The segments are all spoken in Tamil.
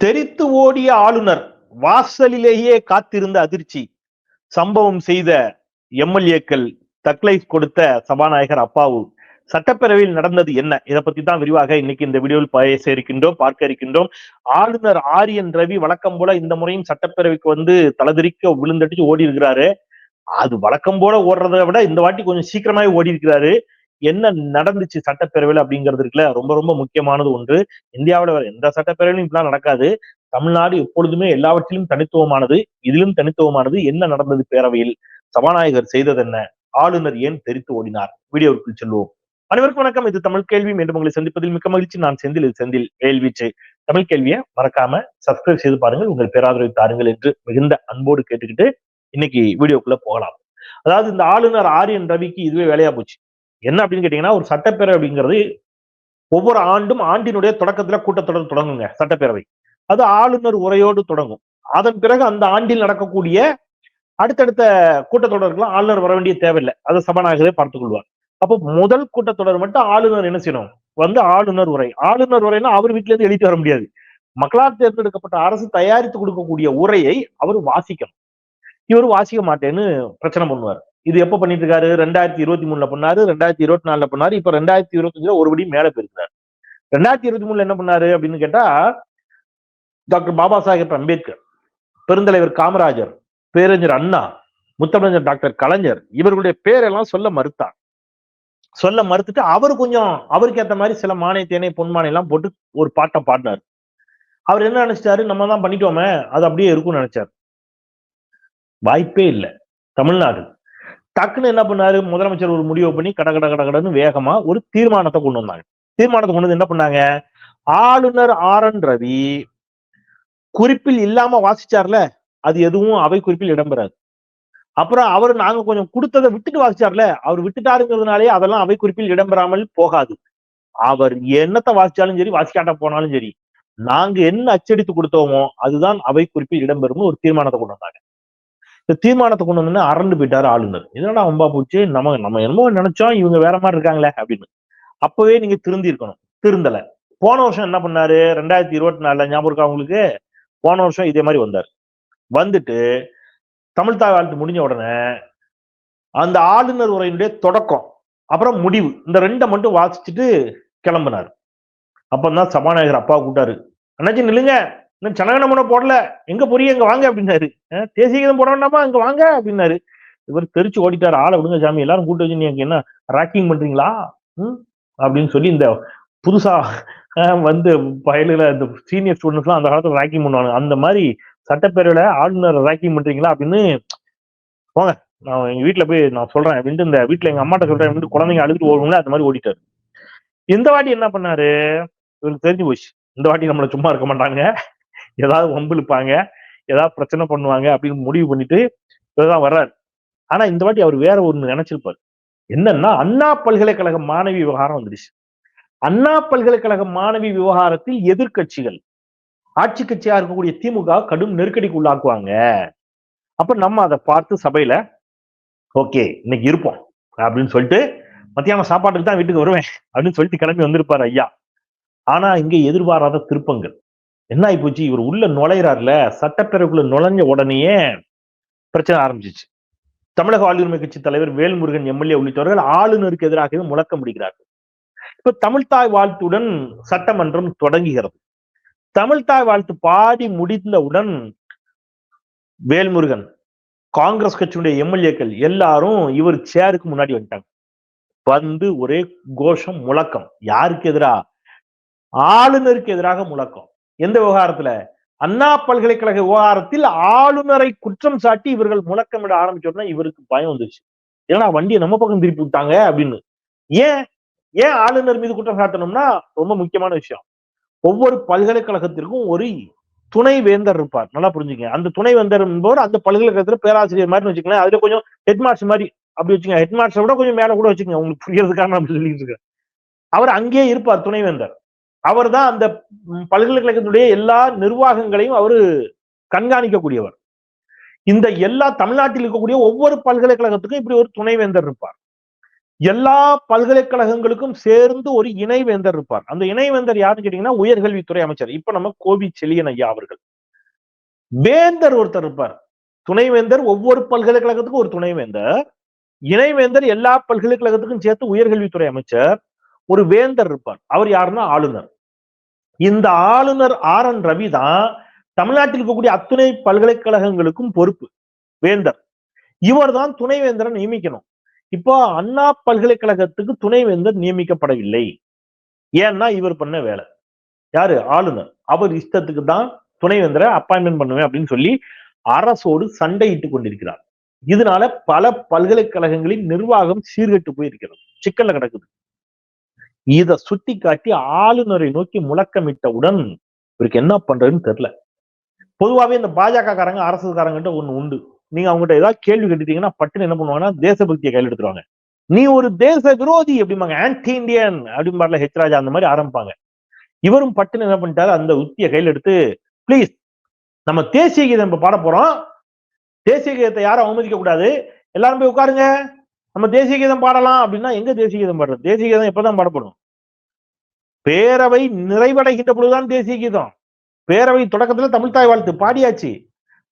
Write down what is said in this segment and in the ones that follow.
தெரித்து ஓடிய ஆளுநர் வாசலிலேயே காத்திருந்த அதிர்ச்சி. சம்பவம் செய்த எம்எல்ஏக்கள் தக்லைஸ் கொடுத்த சபாநாயகர் அப்பாவு. சட்டப்பேரவையில் நடந்தது என்ன? இதை பத்தி தான் விரிவாக இன்னைக்கு இந்த வீடியோவில் பேச இருக்கின்றோம் பார்க்க இருக்கின்றோம். ஆளுநர் ஆரியன் ரவி வழக்கம் போல இந்த முறையும் சட்டப்பேரவைக்கு வந்து தலதிரிக்க விழுந்தடிச்சு ஓடி இருக்கிறாரு அது வழக்கம் போல ஓடுறதை விட இந்த வாட்டி கொஞ்சம் சீக்கிரமாவே ஓடி இருக்கிறாரு என்ன நடந்துச்சு சட்டப்பேரவையில் அப்படிங்கிறது இருக்குல்ல ரொம்ப ரொம்ப முக்கியமானது ஒன்று. இந்தியாவில் வேற எந்த சட்டப்பேரவையிலும் இப்படிலாம் நடக்காது. தமிழ்நாடு எப்பொழுதுமே எல்லாவற்றிலும் தனித்துவமானது இதிலும் தனித்துவமானது. என்ன நடந்தது பேரவையில்? சபாநாயகர் செய்தது என்ன? ஆளுநர் ஏன் தெரித்து ஓடினார்? வீடியோவுக்குள் செல்வோம். அனைவருக்கும் வணக்கம். இது தமிழ் கேள்வி. மீண்டும் உங்களை சந்திப்பதில் மிக்க மகிழ்ச்சி. நான் செந்தில். இது செந்தில் கேள்விச்சு. தமிழ் கேள்வியை மறக்காம சப்ஸ்கிரைப் செய்து பாருங்கள். உங்கள் பேராதரவை தாருங்கள் என்று மிகுந்த அன்போடு கேட்டுக்கிட்டு இன்னைக்கு வீடியோக்குள்ள போகலாம். அதாவது இந்த ஆளுநர் ஆரியன் ரவிக்கு இதுவே வேலையா போச்சு. என்ன அப்படின்னு கேட்டீங்கன்னா ஒரு சட்டப்பேரவை அப்படிங்கிறது ஒவ்வொரு ஆண்டும் ஆண்டினுடைய தொடக்கத்துல கூட்டத்தொடர் தொடங்குங்க சட்டப்பேரவை. அது ஆளுநர் உரையோடு தொடங்கும். அதன் பிறகு அந்த ஆண்டில் நடக்கக்கூடிய அடுத்தடுத்த கூட்டத்தொடருக்குலாம் ஆளுநர் வர வேண்டிய தேவையில்லை. அதை சபாநாயகரே பார்த்துக் கொள்வார். அப்போ முதல் கூட்டத்தொடர் மட்டும் ஆளுநர் என்ன செய்யணும்? வந்து ஆளுநர் உரை. ஆளுநர் உரைனா அவர் வீட்டுல இருந்து எழுதிட்டு வர முடியாது. மக்களால் தேர்ந்தெடுக்கப்பட்ட அரசு தயாரித்து கொடுக்கக்கூடிய உரையை அவர் வாசிக்கணும். இவர் வாசிக்க மாட்டேன்னு பிரச்சனை பண்ணுவார். இது எப்ப பண்ணிட்டு இருக்காரு ரெண்டாயிரத்தி இருபத்தி மூணுல பண்ணாரு. ரெண்டாயிரத்தி இருபத்தி நாலுல பண்ணாரு. இப்ப ரெண்டாயிரத்தி இருபத்தஞ்சுல ஒரு படி மேல போயிருக்கிறார். ரெண்டாயிரத்தி இருபத்தி மூணுல என்ன பண்ணாரு அப்படின்னு கேட்டா டாக்டர் பாபா சாஹேப் அம்பேத்கர் பெருந்தலைவர் காமராஜர் பேரறிஞர் அண்ணா முத்தமிழர் டாக்டர் கலைஞர் இவர்களுடைய பேரெல்லாம் சொல்ல மறுத்தார். சொல்ல மறுத்துட்டு அவர் கொஞ்சம் அவருக்கு ஏத்த மாதிரி சில மானை தேனை பொன்மானை எல்லாம் போட்டு ஒரு பாட்டை பாடினார். அவர் என்ன நினைச்சிட்டாரு? நம்ம தான் பண்ணிட்டோமே. அது அப்படியே இருக்கும்னு நினைச்சார். வாய்ப்பே இல்லை. தமிழ்நாடு. டக்குன்னு என்ன பண்ணாரு? முதலமைச்சர் ஒரு முடிவு பண்ணி கட கட கட கடன்னு வேகமா ஒரு தீர்மானத்தை கொண்டு வந்தாங்க. தீர்மானத்தை கொண்டு வந்து என்ன பண்ணாங்க? ஆளுநர் ஆர். என். ரவி குறிப்பில் இல்லாம வாசிச்சார்ல? அது எதுவும் அவை குறிப்பில் இடம்பெறாது. அப்புறம் அவர் நாங்க கொஞ்சம் கொடுத்ததை விட்டுட்டு வாசிச்சார்ல? அவர் விட்டுட்டாருங்கிறதுனாலே அதெல்லாம் அவை குறிப்பில் இடம்பெறாமல் போகாது. அவர் என்னத்தை வாசிச்சாலும் சரி வாசிக்காட்ட போனாலும் சரி நாங்க என்ன அச்சடித்து கொடுத்தோமோ அதுதான் அவை குறிப்பில் இடம்பெறும்னு ஒரு தீர்மானத்தை கொண்டு வந்தாங்க. இந்த தீர்மானத்தை கொண்டு வந்து அரண்டு போயிட்டாரு ஆளுநர். இதனடா அம்பா போச்சு? நம்ம நம்ம என்னமோ நினைச்சோம் இவங்க வேற மாதிரி இருக்காங்களே அப்படின்னு. அப்பவே நீங்க திருந்தி இருக்கணும். திருந்தல. போன வருஷம் என்ன பண்ணாரு? ரெண்டாயிரத்தி இருபத்தி நாலுல ஞாபகம் இருக்கா உங்களுக்கு? போன வருஷம் இதே மாதிரி வந்தார். வந்துட்டு தமிழ் தாய் வாழ்த்து முடிஞ்ச உடனே அந்த ஆளுநர் உரையினுடைய தொடக்கம் அப்புறம் முடிவு இந்த ரெண்டை மட்டும் வாசிச்சுட்டு கிளம்பினார். அப்பந்தான் சபாநாயகர் அப்பா கூட்டாரு அண்ணாச்சி நில்லுங்க. இன்னும் சனகணமன போடல. எங்க பொரிய எங்க வாங்க அப்படின்னாரு. தேசிய கீதம் போட வேண்டாமா? அங்க வாங்க அப்படின்னாரு. இவர் தெரிச்சு ஓடிட்டார். ஆளை விடுங்க சாமி. எல்லாரும் கூட்டு வச்சு நீங்க என்ன ராக்கிங் பண்றீங்களா? ம்? அப்படின்னு சொல்லி இந்த புதுசா வந்து பயலுல இந்த சீனியர் ஸ்டூடெண்ட்ஸ்லாம் அந்த காலத்துல ரேக்கிங் பண்ணுவாங்க அந்த மாதிரி சட்டப்பேரவையில ஆளுநர் ரேக்கிங் பண்றீங்களா அப்படின்னு போங்க. நான் எங்க வீட்டுல போய் நான் சொல்றேன் அப்படின்ட்டு இந்த வீட்டுல எங்க அம்மாட்ட சொல்றேன் அப்படின்ட்டு குழந்தைங்க அழுதுட்டு ஓடுங்களா அந்த மாதிரி ஓடிட்டாரு. இந்த வாட்டி என்ன பண்ணாரு? இவருக்கு தெரிஞ்சு போச்சு. இந்த வாட்டி நம்மள சும்மா இருக்க மாட்டாங்க. ஏதாவது வம்பிழுப்பாங்க ஏதாவது பிரச்சனை பண்ணுவாங்க அப்படின்னு முடிவு பண்ணிட்டு இவர்தான் வர்றாரு. ஆனா இந்த வாட்டி அவர் வேற ஒன்று நினைச்சிருப்பாரு. என்னன்னா அண்ணா பல்கலைக்கழக மாணவி விவகாரம் வந்துடுச்சு. அண்ணா பல்கலைக்கழக மாணவி விவகாரத்தில் எதிர்கட்சிகள் ஆட்சி கட்சியா இருக்கக்கூடிய திமுக கடும் நெருக்கடிக்கு உள்ளாக்குவாங்க. அப்ப நம்ம அதை பார்த்து சபையில ஓகே இன்னைக்கு இருப்போம் அப்படின்னு சொல்லிட்டு மத்தியானம் சாப்பாட்டுக்கு தான் வீட்டுக்கு வருவேன் அப்படின்னு சொல்லிட்டு கிளம்பி வந்திருப்பாரு ஐயா. ஆனா இங்க எதிர்பாராத திருப்பங்கள். என்ன ஆகி போச்சு? இவர் உள்ள நுழையிறாருல. சட்டப்பேரவைக்குள்ள நுழைஞ்ச உடனேயே பிரச்சனை ஆரம்பிச்சிச்சு. தமிழக ஆளுரிமை கட்சி தலைவர் வேல்முருகன் எம்எல்ஏ உள்ளிட்டவர்கள் ஆளுநருக்கு எதிராகவே முழக்கம் முடிகிறார்கள். இப்ப தமிழ்தாய் வாழ்த்துடன் சட்டமன்றம் தொடங்குகிறது. தமிழ்தாய் வாழ்த்து பாடி முடிந்தவுடன் வேல்முருகன் காங்கிரஸ் கட்சியுடைய எம்எல்ஏக்கள் எல்லாரும் இவர் சேருக்கு முன்னாடி வந்துட்டாங்க. வந்து ஒரே கோஷம் முழக்கம். யாருக்கு எதிரா? ஆளுநருக்கு எதிராக முழக்கம். எந்த விவகாரத்துல? அண்ணா பல்கலைக்கழக விவகாரத்தில் ஆளுநரை குற்றம் சாட்டி இவர்கள் முழக்கமிட ஆரம்பிச்சோம்னா இவருக்கு பயம் வந்துச்சு ஏன்னா வண்டியை நம்ம பக்கம் திருப்பி விட்டாங்க அப்படின்னு. ஏன்? ஏன் ஆளுநர் மீது குற்றம் சாட்டணும்னா ரொம்ப முக்கியமான விஷயம். ஒவ்வொரு பல்கலைக்கழகத்திற்கும் ஒரு துணை வேந்தர் இருப்பார். நல்லா புரிஞ்சுங்க. அந்த துணை வேந்தர் என்பவர் அந்த பல்கலைக்கழகத்துல பேராசிரியர் மாதிரி வச்சுக்கலாம் அதுல கொஞ்சம் ஹெட் மாஸ்டர் மாதிரி அப்படி வச்சுங்க ஹெட் மாஸ்டர் விட கொஞ்சம் மேல கூட வச்சுக்கோங்க. உங்களுக்கு புரியறதுக்காக நான் சொல்லிட்டு இருக்கேன். அவர் அங்கேயே இருப்பார் துணைவேந்தர். அவர் தான் அந்த பல்கலைக்கழகத்தினுடைய எல்லா நிர்வாகங்களையும் அவரு கண்காணிக்கக்கூடியவர். இந்த எல்லா தமிழ்நாட்டில் இருக்கக்கூடிய ஒவ்வொரு பல்கலைக்கழகத்துக்கும் இப்படி ஒரு துணைவேந்தர் இருப்பார். எல்லா பல்கலைக்கழகங்களுக்கும் சேர்ந்து ஒரு இணைவேந்தர் இருப்பார். அந்த இணைவேந்தர் யாருன்னு கேட்டீங்கன்னா உயர்கல்வித்துறை அமைச்சர். இப்ப நம்ம கோவி செழியன் ஐயா அவர்கள். வேந்தர் ஒருத்தர் இருப்பார். துணைவேந்தர் ஒவ்வொரு பல்கலைக்கழகத்துக்கும் ஒரு துணைவேந்தர். இணைவேந்தர் எல்லா பல்கலைக்கழகத்துக்கும் சேர்த்து உயர்கல்வித்துறை அமைச்சர். ஒரு வேந்தர் இருப்பார். அவர் யாருன்னா ஆளுநர். இந்த ஆளுநர் ஆர் என் ரவி தான் தமிழ்நாட்டில் இருக்கக்கூடிய அத்துணை பல்கலைக்கழகங்களுக்கும் பொறுப்பு வேந்தர். இவர் தான் துணைவேந்தரை நியமிக்கணும். இப்போ அண்ணா பல்கலைக்கழகத்துக்கு துணைவேந்தர் நியமிக்கப்படவில்லை. ஏன்னா இவர் பண்ண வேலை. யாரு? ஆளுநர். அவர் இஷ்டத்துக்கு தான் துணைவேந்தரை அப்பாயின்மெண்ட் பண்ணுவேன் அப்படின்னு சொல்லி அரசோடு சண்டையிட்டு கொண்டிருக்கிறார். இதனால பல பல்கலைக்கழகங்களின் நிர்வாகம் சீர்கெட்டு போயிருக்கிறது. சிக்கல்ல கிடக்குது. இதை சுட்டி காட்டி ஆளுநரை நோக்கி முழக்கமிட்டவுடன் இவருக்கு என்ன பண்றதுன்னு தெரியல. பொதுவாவே இந்த பாஜக காரங்க அரசுக்காரங்கிட்ட ஒண்ணு உண்டு. நீங்க அவங்ககிட்ட ஏதாவது கேள்வி கேட்டுட்டீங்கன்னா பட்டுன்னு என்ன பண்ணுவாங்கன்னா தேசபக்தியை கையில் எடுத்துருவாங்க. நீ ஒரு தேச விரோதி அப்படிம்பாங்க ஆன்டி இந்தியன் அப்படிம்பார்ல ஹெச் ராஜா அந்த மாதிரி ஆரம்பிப்பாங்க. இவரும் பட்டுன்னு என்ன பண்ணிட்டாரு அந்த உத்தியை கையில் எடுத்து ப்ளீஸ் நம்ம தேசிய கீதம் இப்ப பாட போறோம். தேசிய கீதத்தை யாரும் அவமதிக்க கூடாது. எல்லாரும் போய் உட்காருங்க. நம்ம தேசிய கீதம் பாடலாம் அப்படின்னா எங்க தேசிய கீதம் பாடுறது? தேசிய கீதம் எப்பதான் பாடப்படும். பேரவை நிறைவடைகின்ற பொழுதுதான் தேசிய கீதம். பேரவை தொடக்கத்துல தமிழ்தாய் வாழ்த்து பாடியாச்சு.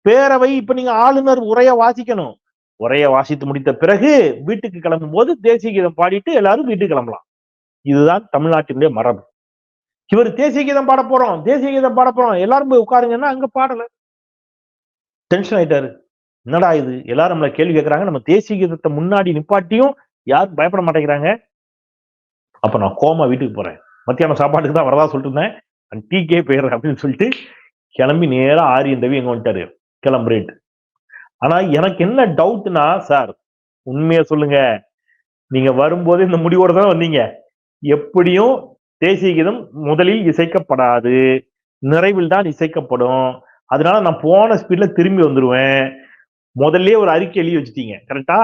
பேரவை இப்ப நீங்க ஆளுநர் உரைய வாசிக்கணும். உரைய வாசித்து முடித்த பிறகு வீட்டுக்கு கிளம்பும் போது தேசிய கீதம் பாடிட்டு எல்லாரும் வீட்டுக்கு கிளம்பலாம். இதுதான் தமிழ்நாட்டினுடைய மரபு. இவர் தேசிய கீதம் பாட போறோம் தேசிய கீதம் பாட போறோம். எல்லாரும் போய் உட்காருங்கன்னா அங்க பாடல. டென்ஷன் ஆயிட்டாரு. என்னடா இது? எல்லாரும் நம்மள கேள்வி கேட்கறாங்க நம்ம தேசிய கீதத்தை முன்னாடி நிப்பாட்டியும் யாரும் பயப்பட மாட்டேங்கிறாங்க. அப்ப நான் கோமா வீட்டுக்கு போறேன். மத்தியானம் சாப்பாட்டுக்கு தான் வரதா சொல்லிட்டு இருந்தேன். டீக்கே போயிடுறேன் அப்படின்னு சொல்லிட்டு கிளம்பி நேராக ஆரியன் தவி எங்க வந்துட்டாரு. கிளம்புறேட்டு ஆனா எனக்கு என்ன டவுட்னா சார் உண்மையா சொல்லுங்க. நீங்க வரும்போது இந்த முடிவோட தான் வந்தீங்க. எப்படியும் தேசிய கீதம் முதலில் இசைக்கப்படாது. நிறைவில் தான் இசைக்கப்படும். அதனால நான் போன ஸ்பீட்ல திரும்பி வந்துருவேன். முதல்ல ஒரு அறிக்கை எழுதி வச்சுட்டீங்க. கரெக்டா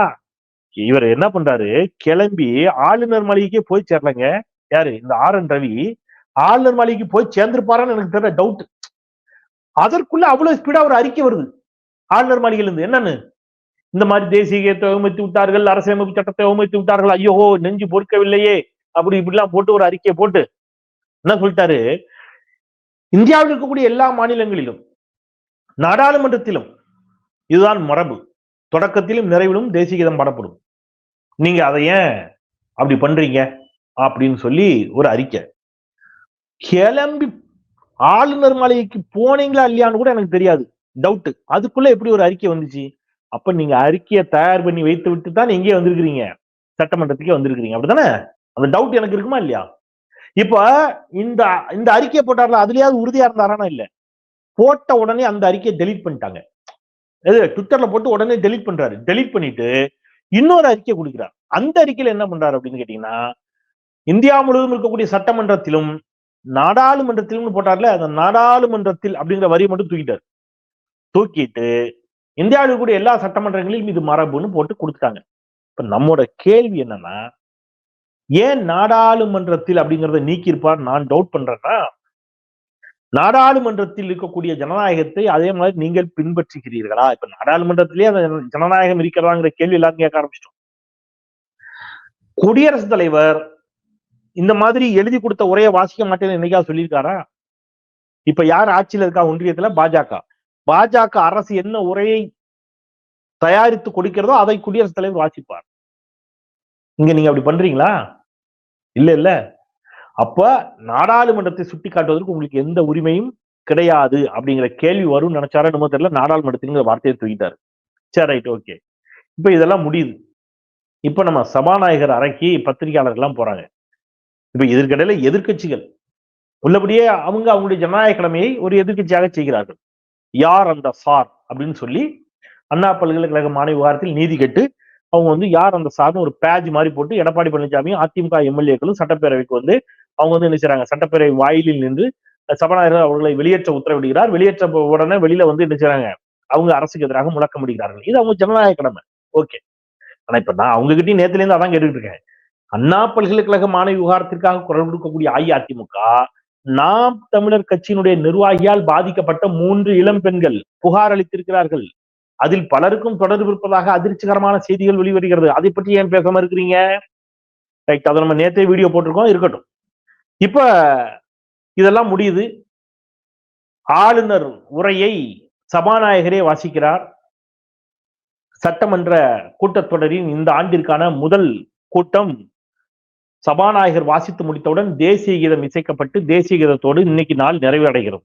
இவர் என்ன பண்றாரு? கிளம்பி ஆளுநர் மாளிகைக்கே போய் சேரலங்க. யாரு? இந்த ஆர் என் ரவி. ஆளுநர் மாளிகைக்கு போய் சேர்ந்திருப்பாரான்னு எனக்கு தெரியல டவுட் அதற்குள்ள அவ்வளவு ஸ்பீடா ஒரு அறிக்கை வருது. ஆளுநர் மாளிகையில இருந்து. என்னன்னு? இந்த மாதிரி தேசியத்தை கீதத்தை அவமதித்து விட்டார்கள் அரசியலமைப்பு சட்டத்தை அவமதித்து விட்டார்கள். ஐயோ நெஞ்சு பொறுக்கவில்லையே. அப்படி இப்படிலாம் போட்டு ஒரு அறிக்கையை போட்டு என்ன சொல்லிட்டாரு? இந்தியாவில் இருக்கக்கூடிய எல்லா மாநிலங்களிலும் நாடாளுமன்றத்திலும் இதுதான் மரபு. தொடக்கத்திலும் நிறைவிலும் தேசிய கீதம் பாடப்படும். நீங்க அதை ஏன் அப்படி பண்றீங்க? அப்படின்னு சொல்லி ஒரு அறிக்கை. கிளம்பி ஆளுநர் மாளிகைக்கு போனீங்களா இல்லையான்னு கூட எனக்கு தெரியாது. டவுட்டு அதுக்குள்ள எப்படி ஒரு அறிக்கை வந்துச்சு? அப்ப நீங்க அறிக்கையை தயார் பண்ணி வைத்து விட்டு தான் எங்கேயே வந்திருக்கிறீங்க. சட்டமன்றத்துக்கே வந்திருக்கிறீங்க. அப்படித்தானே? அந்த டவுட் எனக்கு இருக்குமா இல்லையா? இப்ப இந்த இந்த அறிக்கையை போட்டார்ல அதுலயாவது உறுதியா இருந்தாரானா இல்ல? போட்ட உடனே அந்த அறிக்கையை டெலீட் பண்ணிட்டாங்க. எது ட்விட்டர்ல போட்டு உடனே டெலிட் பண்றாரு. டெலிட் பண்ணிட்டு இன்னொரு அறிக்கை கொடுக்கிறார். அந்த அறிக்கையில என்ன பண்றாரு அப்படின்னு கேட்டீங்கன்னா இந்தியா முழுவதும் இருக்கக்கூடிய சட்டமன்றத்திலும் நாடாளுமன்றத்திலும் போட்டார்ல அந்த நாடாளுமன்றத்தில் அப்படிங்கிற வரி மட்டும் தூக்கிட்டாரு. தூக்கிட்டு இந்தியாவில் இருக்கக்கூடிய எல்லா சட்டமன்றங்களிலும் இது மரபுன்னு போட்டு கொடுத்துட்டாங்க. இப்ப நம்மோட கேள்வி என்னன்னா ஏன் நாடாளுமன்றத்தில் அப்படிங்கிறத நீக்கியிருப்பார்? நான் டவுட் பண்றேன்னா நாடாளுமன்றத்தில் இருக்கக்கூடிய ஜனநாயகத்தை அதே மாதிரி நீங்கள் பின்பற்றுகிறீர்களா? இப்ப நாடாளுமன்றத்திலேயே அந்த ஜனநாயகம் இருக்கிறதாங்கிற கேள்வி எல்லாரும் கேட்க ஆரம்பிச்சிட்டோம். குடியரசுத் தலைவர் இந்த மாதிரி எழுதி கொடுத்த உரையை வாசிக்க மாட்டேன்னு என்னைக்கா சொல்லியிருக்காரா? இப்ப யார் ஆட்சியில் இருக்கா ஒன்றியத்துல? பாஜக. பாஜக அரசு என்ன உரையை தயாரித்து கொடுக்கிறதோ அதை குடியரசுத் தலைவர் வாசிப்பார். இங்க நீங்க அப்படி பண்றீங்களா? இல்ல இல்ல. அப்ப நாடாளுமன்றத்தை சுட்டி காட்டுவதற்கு உங்களுக்கு எந்த உரிமையும் கிடையாது அப்படிங்கிற கேள்வி வரும் நினைச்சாரா நம்ம தெரியல. நாடாளுமன்றத்தின் வார்த்தையை தூக்கிட்டாரு. சரி ரைட் ஓகே. இப்ப இதெல்லாம் முடியுது. இப்ப நம்ம சபாநாயகர் அறைக்கு பத்திரிகையாளர்கள்லாம் போறாங்க. இப்ப இதற்கிடையில எதிர்க்கட்சிகள். உள்ளபடியே அவங்க அவங்களுடைய ஜனநாயக கடமையை ஒரு எதிர்க்கட்சியாக செய்கிறார்கள். யார் அந்த சார்? அப்படின்னு சொல்லி அண்ணா பல்கலைக்கழக மாணவி விவகாரத்தில் நீதி கேட்டு அவங்க வந்து யார் அந்த சார்னு ஒரு பேஜ் மாதிரி போட்டு எடப்பாடி பழனிசாமியும் அதிமுக எம்எல்ஏக்களும் சட்டப்பேரவைக்கு வந்து அவங்க வந்து என்ன செய்யறாங்க சட்டப்பேரவை வாயிலில் நின்று சபாநாயகர் அவர்களை வெளியேற்ற உத்தரவிடுகிறார். வெளியேற்ற உடனே வெளியில வந்து என்ன செய்றாங்க? அவங்க அரசுக்கு எதிராக முழக்கம் முழக்கமிடுகிறார்கள் இது அவங்க ஜனநாயக கடமை. ஓகே. ஆனா இப்ப நான் அவங்க கிட்டயும் நேத்துல இருந்து அதான் கேட்டுட்டு இருக்கேன். அண்ணா பல்கலைக்கழக மாணவி விவகாரத்திற்காக குரல் கொடுக்கக்கூடிய அஇஅதிமுக நாம் தமிழர் கட்சியினுடைய நிர்வாகியால் பாதிக்கப்பட்ட மூன்று இளம் பெண்கள் புகார் அளித்திருக்கிறார்கள். அதில் பலருக்கும் தொடர்பு இருப்பதாக அதிர்ச்சிகரமான செய்திகள் வெளிவருகிறது. அதை பற்றி ஏன் பேசாம இருக்கிறீங்க? ரைட் அதை நம்ம நேத்தே வீடியோ போட்டிருக்கோம் இருக்கட்டும். இப்ப இதெல்லாம் முடியுது. ஆளுநர் உரையை சபாநாயகரே வாசிக்கிறார். சட்டமன்ற கூட்டத்தொடரின் இந்த ஆண்டிற்கான முதல் கூட்டம் சபாநாயகர் வாசித்து முடித்தவுடன் தேசிய கீதம் இசைக்கப்பட்டு தேசிய கீதத்தோடு இன்னைக்கு நாள் நிறைவடைகிறது.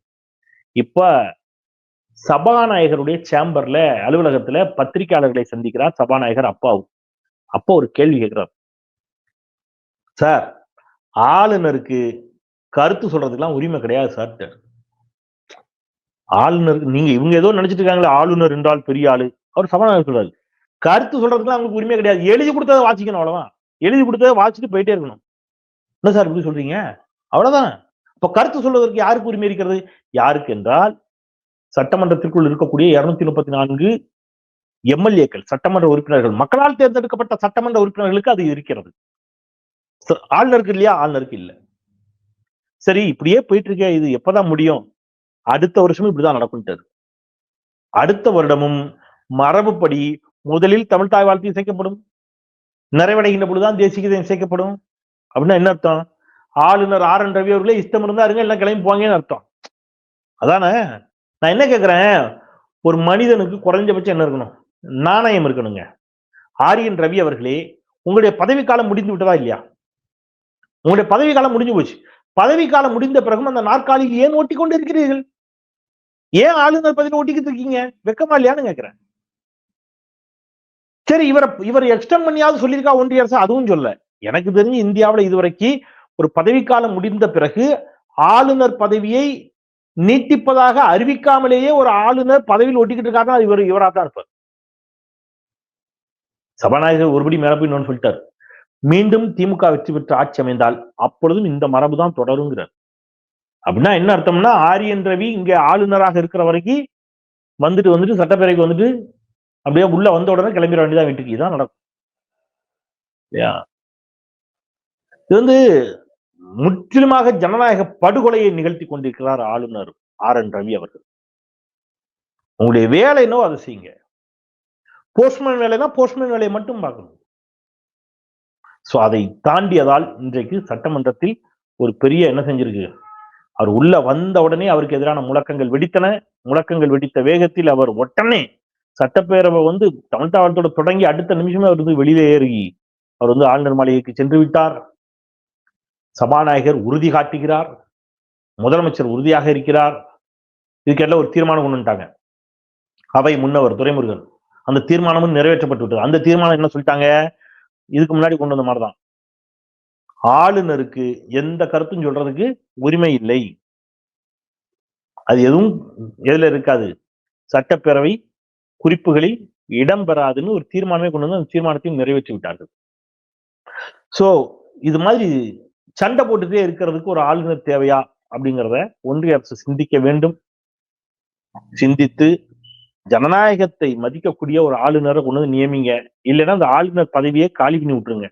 இப்ப சபாநாயகருடைய சேம்பர்ல அலுவலகத்துல பத்திரிகையாளர்களை சந்திக்கிறார் சபாநாயகர் அப்பாவு. அப்போ ஒரு கேள்வி கேட்கிறார். சார் ஆளுநருக்கு கருத்து சொல்றதுக்கெல்லாம் உரிமை கிடையாது சார் ஆளுநருக்கு நீங்க இவங்க ஏதோ நினைச்சிட்டு இருக்காங்களே ஆளுநர் என்றால் பெரிய ஆளு. அவர் சபாநாயகர் சொல்றாரு. கருத்து சொல்றதுக்குலாம் அவங்களுக்கு உரிமை கிடையாது. எழுதி கொடுத்ததை வாசிக்கணும் அவ்வளவுதான். எழுதி கொடுத்ததை வாசிச்சுட்டு போயிட்டே இருக்கணும். என்ன சார் இப்படி சொல்றீங்க? அவ்வளவுதான். இப்ப கருத்து சொல்வதற்கு யாருக்கு உரிமை இருக்கிறது? யாருக்கு என்றால் சட்டமன்றத்திற்குள் இருக்கக்கூடிய இருநூத்தி முப்பத்தி நான்கு எம்எல்ஏக்கள் சட்டமன்ற உறுப்பினர்கள் மக்களால் தேர்ந்தெடுக்கப்பட்ட சட்டமன்ற உறுப்பினர்களுக்கு அது இருக்கிறது. ஆளுநருக்கு இல்லையா? ஆளுநருக்கு இல்ல. சரி இப்படியே போயிட்டு இருக்கே இது எப்பதான் முடியும்? அடுத்த வருஷமும் இப்படிதான் நடக்கும்ட்டாரு அடுத்த வருடமும் மரபுப்படி முதலில் தமிழ் தாய் வாழ்த்து இசைக்கப்படும். நிறைவடைகின்ற பொழுதுதான் தேசிய கீதம் இசைக்கப்படும். அப்படின்னா என்ன அர்த்தம்? ஆளுநர் ஆர் என் ரவி அவர்களே இஷ்டம் இருந்தா இருங்க எல்லாம் கிளம்பி போங்கன்னு அர்த்தம். அதானே? நான் என்ன கேட்குறேன் ஒரு மனிதனுக்கு குறைஞ்சபட்சம் என்ன இருக்கணும்? நாணயம் இருக்கணுங்க. ஆரியன் ரவி அவர்களே உங்களுடைய பதவி காலம் முடிந்து விட்டதா இல்லையா? உங்களுடைய பதவி காலம் முடிஞ்சு போச்சு. பதவி காலம் முடிந்த பிறகும் அந்த நாற்காலியில் ஏன் ஓட்டி கொண்டு இருக்கிறீர்கள் ஏன் ஆளுநர் பதவி ஓட்டிக்கிட்டு இருக்கீங்க? வெக்கமா இல்லையான்னு கேக்குறேன். சரி இவரை இவர் எக்ஸ்டெண்ட் பண்ணியாவது சொல்லியிருக்கா ஒன்றிய அரசு? அதுவும் சொல்ல. எனக்கு தெரிஞ்சு இந்தியாவுல இதுவரைக்கும் ஒரு பதவிக்காலம் முடிந்த பிறகு ஆளுநர் பதவியை நீட்டிப்பதாக அறிவிக்காமலேயே ஒரு ஆளுநர் பதவியில் ஒட்டிக்கிட்டு இருக்காருன்னா இவர் இவரா தான் இருப்பார். சபாநாயகர் ஒருபடி மேல போய் சொல்லிட்டார். மீண்டும் திமுக வெற்றி பெற்று ஆட்சி அமைந்தால் அப்பொழுதும் இந்த மரபு தான் தொடருங்கிறார். அப்படின்னா என்ன அர்த்தம்னா ஆரியன் ரவி இங்க ஆளுநராக இருக்கிற வரைக்கும் வந்துட்டு வந்துட்டு சட்டப்பேரவைக்கு வந்துட்டு அப்படியே உள்ள வந்த உடனே கிளம்பிட வேண்டியதான் வீட்டுக்கு. இதான் நடக்கும். இல்லையா? இது வந்து முற்றிலுமாக ஜனநாயக படுகொலையை நிகழ்த்தி கொண்டிருக்கிறார் ஆளுநர் ஆர் என் ரவி அவர்கள். உங்களுடைய வேலை அதை செய்யுங்க. போஸ்ட்மேன் வேலைனா போஸ்ட்மேன் வேலையை மட்டும் பார்க்கணும். ஸோ அதை தாண்டியதால் இன்றைக்கு சட்டமன்றத்தில் ஒரு பெரிய என்ன செஞ்சிருக்கு? அவர் உள்ள வந்த உடனே அவருக்கு எதிரான முழக்கங்கள் வெடித்தன. முழக்கங்கள் வெடித்த வேகத்தில் அவர் உடனே சட்டப்பேரவை வந்து தமிழ் தாவளத்தோட தொடங்கி அடுத்த நிமிஷமே அவர் வந்து வெளியில ஏறி அவர் வந்து ஆளுநர் மாளிகைக்கு சென்று விட்டார். சபாநாயகர் உறுதி காட்டுகிறார் முதலமைச்சர் உறுதியாக இருக்கிறார். இதுக்கெல்லாம் ஒரு தீர்மானம் கொண்டு வந்துட்டாங்க. அவை முன்னவர் துரைமுருகன். அந்த தீர்மானமும் நிறைவேற்றப்பட்டு விட்டது அந்த தீர்மானம் என்ன சொல்லிட்டாங்க? இதுக்கு முன்னாடி கொண்டு வந்த மாதிரிதான். ஆளுநருக்கு எந்த கருத்தும் சொல்றதுக்கு உரிமை இல்லை. அது எதுவும் எதுல இருக்காது. சட்டப்பேரவை குறிப்புகளில் இடம்பெறாதுன்னு ஒரு தீர்மானமே கொண்டு வந்து அந்த தீர்மானத்தையும் நிறைவேற்றி விட்டார்கள் சோ இது மாதிரி சண்டை போட்டுட்டே இருக்கிறதுக்கு ஒரு ஆளுநர் தேவையா அப்படிங்கிறத ஒன்றிய அரசு சிந்திக்க வேண்டும். சிந்தித்து ஜனநாயகத்தை மதிக்கக்கூடிய ஒரு ஆளுநரை கொண்டு வந்து நியமிங்க. இல்லைன்னா அந்த ஆளுநர் பதவியை காலி பண்ணி விட்டுருங்க.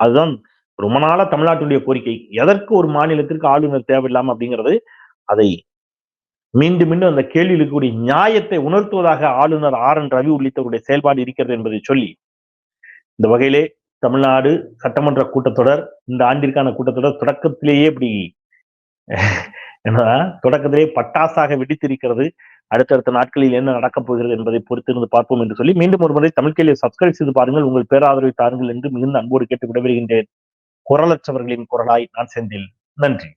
அதுதான் ரொம்ப நாளா தமிழ்நாட்டுடைய கோரிக்கை. எதற்கு ஒரு மாநிலத்திற்கு ஆளுநர் தேவையில்லாம அப்படிங்கிறது அதை மீண்டும் மீண்டும் அந்த கேள்வி இருக்கக்கூடிய நியாயத்தை உணர்த்துவதாக ஆளுநர் ஆர் என் ரவி உள்ளிட்டவருடைய செயல்பாடு இருக்கிறது என்பதை சொல்லி இந்த வகையிலே தமிழ்நாடு சட்டமன்ற கூட்டத்தொடர் இந்த ஆண்டிற்கான கூட்டத்தொடர் தொடக்கத்திலேயே இப்படி என்ன தொடக்கத்திலேயே பட்டாசாக வெடித்திருக்கிறது. அடுத்தடுத்த நாட்களில் என்ன நடக்கப் போகிறது என்பதை பொறுத்திருந்து பார்ப்போம் என்று சொல்லி மீண்டும் ஒரு முறை தமிழ் கேள்வியை சப்ஸ்கிரைப் செய்து பாருங்கள். உங்கள் பேராதரவை தாருங்கள் என்று மிகுந்த அன்போடு கேட்டு விடைபெறுகின்றேன் குரலற்றவர்களின் குரலாய் நான் செந்தில். நன்றி.